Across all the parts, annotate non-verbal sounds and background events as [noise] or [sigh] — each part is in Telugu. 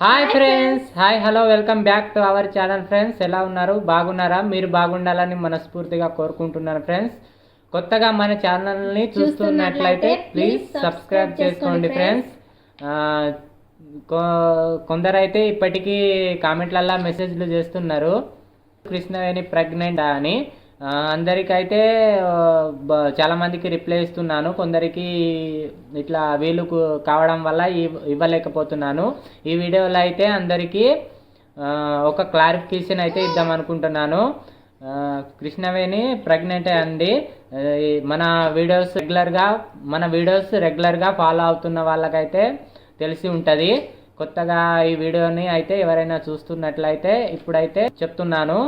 Hi friends hi hello welcome back to our channel friends ఎలా ఉన్నారు? బాగున్నారా? మీరు బాగుండాలని మనస్ఫూర్తిగా కోరుకుంటున్నాను ఫ్రెండ్స్ కొత్తగా మన ఛానల్ని చూస్తున్నట్లయితే ప్లీజ్ సబ్స్క్రైబ్ చేసుకోండి ఫ్రెండ్స్ కొందరైతే ఇప్పటికీ కామెంట్లల్లో మెసేజ్లు చేస్తున్నారు. కృష్ణవేణి ప్రెగ్నెంట్ అని. అందరికైతే చాలామందికి రిప్లై ఇస్తున్నాను. కొందరికి ఇట్లా వీలు కావడం వల్ల ఇవ్వలేకపోతున్నాను. ఈ వీడియోలో అయితే అందరికీ ఒక క్లారిఫికేషన్ అయితే ఇద్దాం అనుకుంటున్నాను. కృష్ణవేణి ప్రెగ్నెంట్ అండి. మన వీడియోస్ రెగ్యులర్గా మన వీడియోస్ రెగ్యులర్గా ఫాలో అవుతున్న వాళ్ళకైతే తెలిసి ఉంటుంది. కొత్తగా ఈ వీడియోని అయితే ఎవరైనా చూస్తున్నట్లయితే ఇప్పుడైతే చెప్తున్నాను.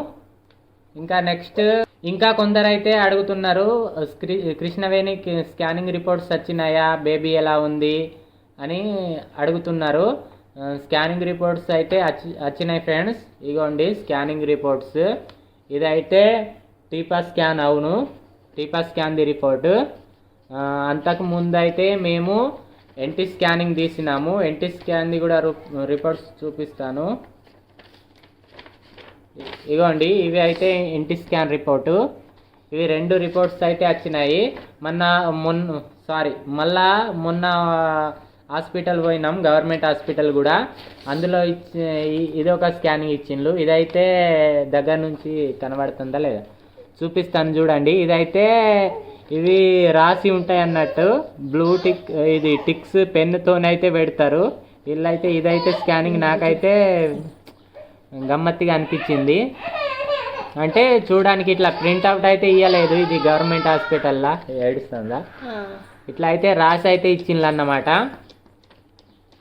ఇంకా నెక్స్ట్ ఇంకా కొందరైతే అడుగుతున్నారు స్క్రీ కృష్ణవేణి స్కానింగ్ రిపోర్ట్స్ వచ్చినాయా బేబీ ఎలా ఉంది? అని అడుగుతున్నారు. స్కానింగ్ రిపోర్ట్స్ అయితే వచ్చినాయి ఫ్రెండ్స్. ఇగోండి స్కానింగ్ రిపోర్ట్స్. ఇదైతే టీపా స్కాన్ అవును. టీపా స్కాన్ది రిపోర్టు. అంతకు ముందు అయితే మేము ఎన్టీ స్కానింగ్ తీసినాము. ఎన్టీ స్కాన్ది కూడా రిపోర్ట్స్ చూపిస్తాను. ఇగోండి ఇవి అయితే ఇంటి స్కాన్ రిపోర్టు. ఇవి రెండు రిపోర్ట్స్ అయితే వచ్చినాయి. మొన్న మొన్న సారీ మళ్ళా మొన్న హాస్పిటల్ పోయినాం గవర్నమెంట్ హాస్పిటల్ కూడా. అందులో ఇచ్చి ఇది ఒక స్కానింగ్ ఇచ్చిండ్రు ఇదైతే దగ్గర నుంచి కనబడుతుందా లేదా? చూపిస్తాను చూడండి. ఇదైతే ఇవి రాసి ఉంటాయి అన్నట్టు. బ్లూ టిక్ ఇది టిక్స్ పెన్నుతోనైతే పెడతారు. వీళ్ళైతే ఇదైతే స్కానింగ్. నాకైతే గమ్మత్తిగా అనిపించింది. అంటే చూడడానికి ఇట్లా ప్రింట్అవుట్ అయితే ఇవ్వలేదు ఇది గవర్నమెంట్ హాస్పిటల్లా ఏడుస్తుందా? ఇట్లా అయితే రాసి అయితే ఇచ్చిండ్రు అన్నమాట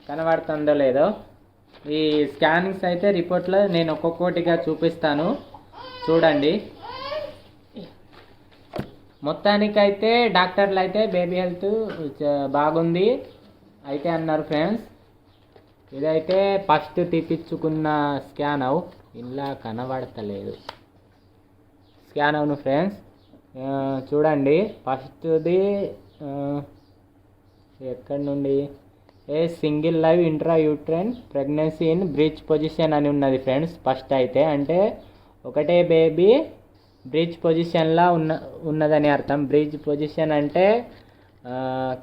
కనబడుతుందో లేదో. ఈ స్కానింగ్స్ అయితే రిపోర్ట్లో నేను ఒక్కొక్కటిగా చూపిస్తాను. చూడండి. మొత్తానికైతే డాక్టర్లు అయితే బేబీ హెల్త్ బాగుంది. అయితే అన్నారు ఫ్రెండ్స్. ఇదైతే ఫస్ట్ తీపిచ్చుకున్న స్కాన్ అవు. ఇలా కనబడతలేదు. స్కాన్ అవును ఫ్రెండ్స్. చూడండి. ఫస్ట్ది ఎక్కడి నుండి a single live intra uterine pregnancy in bridge position అని ఉన్నది ఫ్రెండ్స్ ఫస్ట్ అయితే. అంటే ఒకటే బేబీ బ్రిడ్జ్ పొజిషన్లా ఉన్న ఉన్నదని అర్థం. బ్రిడ్జ్ పొజిషన్ అంటే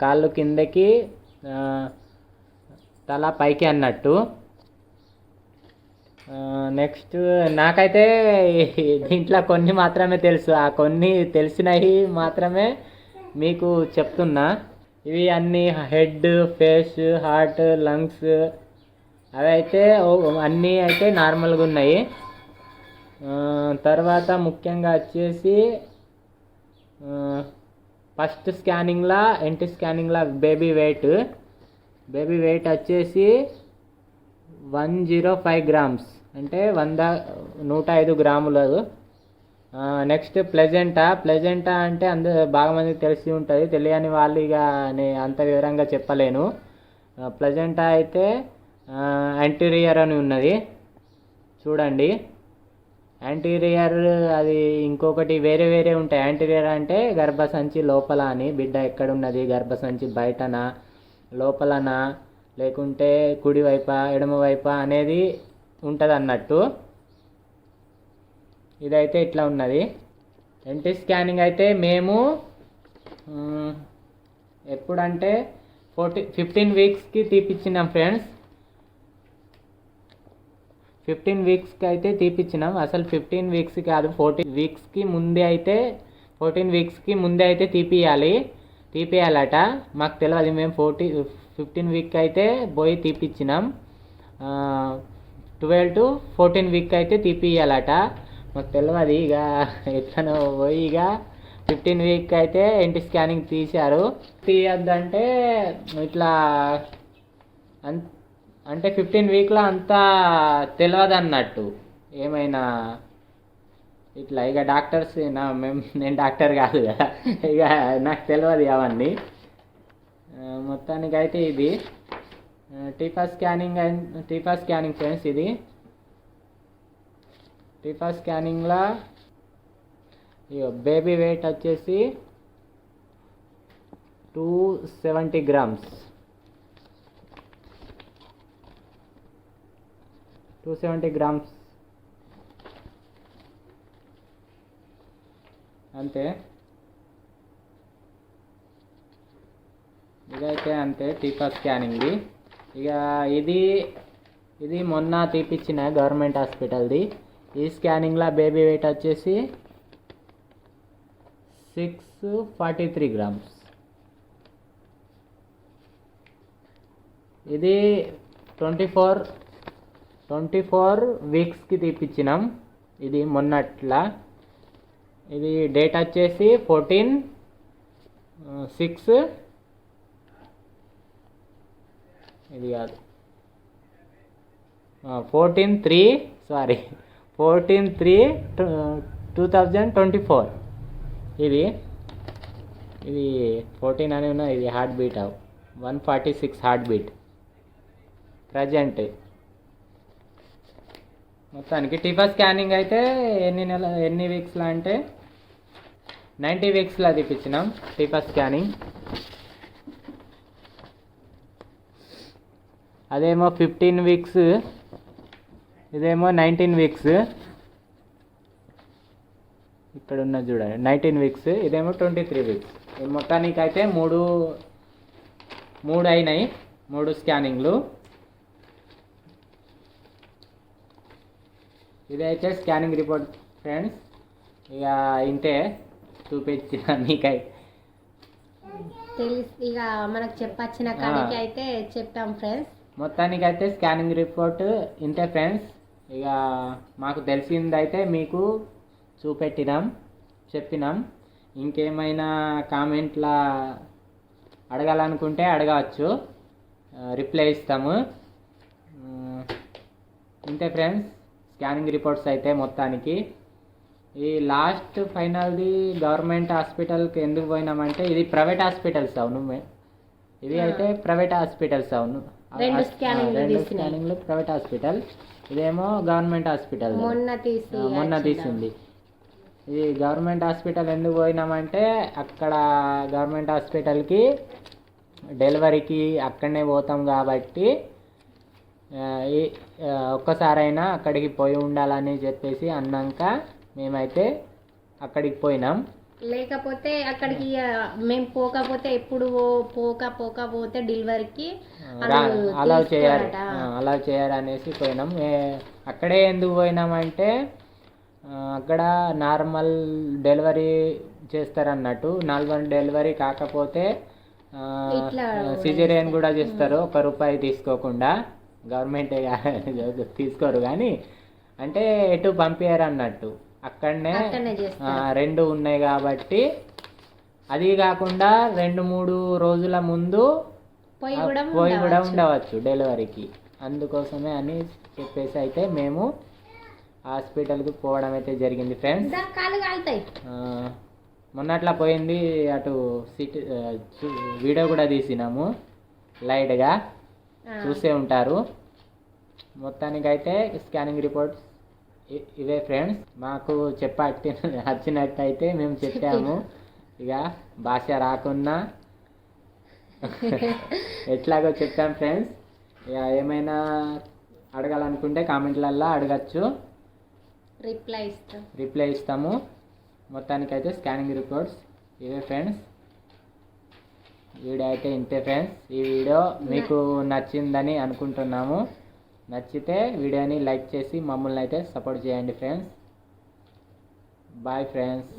కాళ్ళు కిందకి తల పైకి అన్నట్టు. నెక్స్ట్ నాకైతే దీంట్లో కొన్ని మాత్రమే తెలుసు. ఆ కొన్ని తెలిసినవి మాత్రమే మీకు చెప్తున్నా. ఇవి అన్ని హెడ్ ఫేస్ హార్ట్ లంగ్స్ అవి అయితే అన్నీ అయితే నార్మల్గా ఉన్నాయి. తర్వాత ముఖ్యంగా వచ్చేసి ఫస్ట్ స్కానింగ్లా ఎంటీ స్కానింగ్లా బేబీ వెయిట్ బేబీ వెయిట్ వచ్చేసి వన్ జీరో ఫైవ్ గ్రామ్స్. అంటే వంద నూట ఐదు గ్రాములు నెక్స్ట్ ప్లెజెంటా? ప్లెజెంటా అంటే అంద బాగా మందికి తెలిసి ఉంటుంది. తెలియని వాళ్ళు ఇక నేను అంత వివరంగా చెప్పలేను. ప్లెజెంటా అయితే యాంటీరియర్ అని ఉన్నది. చూడండి. యాంటీరియర్ అది ఇంకొకటి వేరే వేరే ఉంటాయి. యాంటీరియర్ అంటే గర్భసంచి లోపల అని బిడ్డ ఎక్కడున్నది? గర్భసంచి బయటనా? లోపలనా? లేకుంటే కుడివైపా ఎడమవైపా అనేది ఉంటుంది అన్నట్టు ఇదైతే ఇట్లా ఉన్నది. ఎన్టీ స్కానింగ్ అయితే మేము ఎప్పుడంటే ఫోర్టీ ఫిఫ్టీన్ వీక్స్కి తీపిచ్చినాం ఫ్రెండ్స్. ఫిఫ్టీన్ వీక్స్కి అయితే తీపిచ్చినాం. అసలు ఫిఫ్టీన్ వీక్స్ కాదు ఫోర్టీన్ వీక్స్కి ముందే అయితే ఫోర్టీన్ వీక్స్కి ముందే అయితే తీపియాలి. తీపియాలట మాకు తెలియదు మేము ఫోర్టీ ఫిఫ్టీన్ వీక్ అయితే పోయి తీపిచ్చినాం. ట్వెల్వ్ టు ఫోర్టీన్ వీక్ అయితే తీపియాలట మాకు తెలియదు ఇక ఎట్లనో పోయి ఇక. ఫిఫ్టీన్ వీక్ అయితే ఇంటి స్కానింగ్ తీశారు. తీయద్దంటే ఇట్లా అంటే ఫిఫ్టీన్ వీక్లో అంతా తెలియదు అన్నట్టు ఏమైనా ఇట్లా ఇక డాక్టర్స్ నా మేము నేను డాక్టర్ కాదు కదా. ఇక నాకు తెలియదు అవన్నీ మొత్తానికి అయితే ఇది. TIFFA scanning and TIFFA scanning friends ఇది. టీఫా స్కానింగ్లో ఇగో బేబీ వెయిట్ వచ్చేసి two seventy grams. Two seventy grams. అంతే. ఇదైతే అంతే టీకా స్కానింగ్ది. ఇక ఇది ఇది మొన్న తీపిచ్చిన గవర్నమెంట్ హాస్పిటల్ది. ఈ స్కానింగ్లో బేబీ వెయిట్ వచ్చేసి సిక్స్ ఫార్టీ త్రీ గ్రామ్స్. ఇది ట్వంటీ ఫోర్ ట్వంటీ ఫోర్ వీక్స్కి తీపిచ్చినాం. ఇది మొన్నట్లా. ఇది డేట్ వచ్చేసి ఫోర్టీన్ సిక్స్ ఇది కాదు. Fourteen three sorry fourteen three two thousand twenty four ఇది ఇది ఫోర్టీన్ అని ఉన్న ఇది heart beat one forty six heart beat present మొత్తానికి టిఫా స్కానింగ్ అయితే ఎన్ని నెల ఎన్ని వీక్స్లో అంటే నైంటీ వీక్స్లో తీపించినాం టీపర్ స్కానింగ్. అదేమో ఫిఫ్టీన్ వీక్స్ ఇదేమో నైన్టీన్ వీక్స్. ఇక్కడ ఉన్న చూడండి నైన్టీన్ వీక్స్ ఇదేమో ట్వంటీ త్రీ వీక్స్. మొత్తానికి అయితే మూడు మూడు అయినాయి మూడు స్కానింగ్లు. ఇదైతే స్కానింగ్ రిపోర్ట్ ఫ్రెండ్స్. ఇక ఇంతే. చూపించిన మీకై తెలిసి ఇక మనకు చెప్పొచ్చిన కాడికి అయితే చెప్పాం ఫ్రెండ్స్ మొత్తానికి అయితే స్కానింగ్ రిపోర్ట్ ఇంతే ఫ్రెండ్స్ ఇక మాకు తెలిసిందైతే మీకు చూపెట్టినాం చెప్పినాం. ఇంకేమైనా కామెంట్ల అడగాలనుకుంటే అడగవచ్చు. రిప్లై ఇస్తాము. ఇంతే ఫ్రెండ్స్ స్కానింగ్ రిపోర్ట్స్ అయితే మొత్తానికి. ఈ లాస్ట్ ఫైనల్ది గవర్నమెంట్ హాస్పిటల్కి ఎందుకు పోయినామంటే ఇది ప్రైవేట్ హాస్పిటల్స్ అవును ఇది అయితే ప్రైవేట్ హాస్పిటల్స్ అవును రెండు. స్కానింగ్లు ప్రైవేట్ హాస్పిటల్. ఇదేమో గవర్నమెంట్ హాస్పిటల్ మొన్న? తీసింది ఇది గవర్నమెంట్ హాస్పిటల్ ఎందుకు పోయినామంటే అక్కడ గవర్నమెంట్ హాస్పిటల్కి డెలివరీకి అక్కడనే పోతాం కాబట్టి ఒక్కసారైనా అక్కడికి పోయి ఉండాలని చెప్పేసి అన్నాక మేమైతే అక్కడికి పోయినాం. లేకపోతే అక్కడికి మేము పోకపోతే ఎప్పుడు పోక పోక పోతే డెలివరీకి అలా చేయరు అలా చేయరు అనేసి పోయినాం అక్కడే ఎందుకు పోయినామంటే అక్కడ నార్మల్ డెలివరీ చేస్తారన్నట్టు. నార్మల్ డెలివరీ కాకపోతే ఇట్లా సిజేరియన్ కూడా చేస్తారు. ఒక రూపాయి తీసుకోకుండా. గవర్నమెంటే [laughs] తీసుకోరు కానీ. అంటే ఎటు పంపించారు అన్నట్టు అక్కడనే రెండు ఉన్నాయి కాబట్టి. అది కాకుండా రెండు మూడు రోజుల ముందు పోయి కూడా ఉండవచ్చు. డెలివరీకి. అందుకోసమే అని చెప్పేసి అయితే మేము హాస్పిటల్కి పోవడం అయితే జరిగింది ఫ్రెండ్స్. మొన్నట్లా పోయింది అటు సిటీ వీడియో కూడా తీసినాము లైట్గా. చూసే ఉంటారు. మొత్తానికైతే స్కానింగ్ రిపోర్ట్స్ ఇవే ఫ్రెండ్స్. మాకు చెప్పట్టి వచ్చినట్టయితే [laughs] మేము చెప్పాము. ఇక భాష రాకున్నా [laughs] ఎట్లాగో చెప్పాం ఫ్రెండ్స్. ఇక ఏమైనా అడగాలనుకుంటే కామెంట్లల్లో అడగచ్చు. రిప్లై ఇస్తాం. రిప్లై ఇస్తాము. మొత్తానికైతే స్కానింగ్ రిపోర్ట్స్ ఇవే ఫ్రెండ్స్. వీడియో అయితే ఇంతే ఫ్రెండ్స్. ఈ వీడియో మీకు నచ్చిందని అనుకుంటున్నాము. నచ్చితే వీడియోని లైక్ చేసి మమ్మల్ని అయితే సపోర్ట్ చేయండి ఫ్రెండ్స్. Bye friends.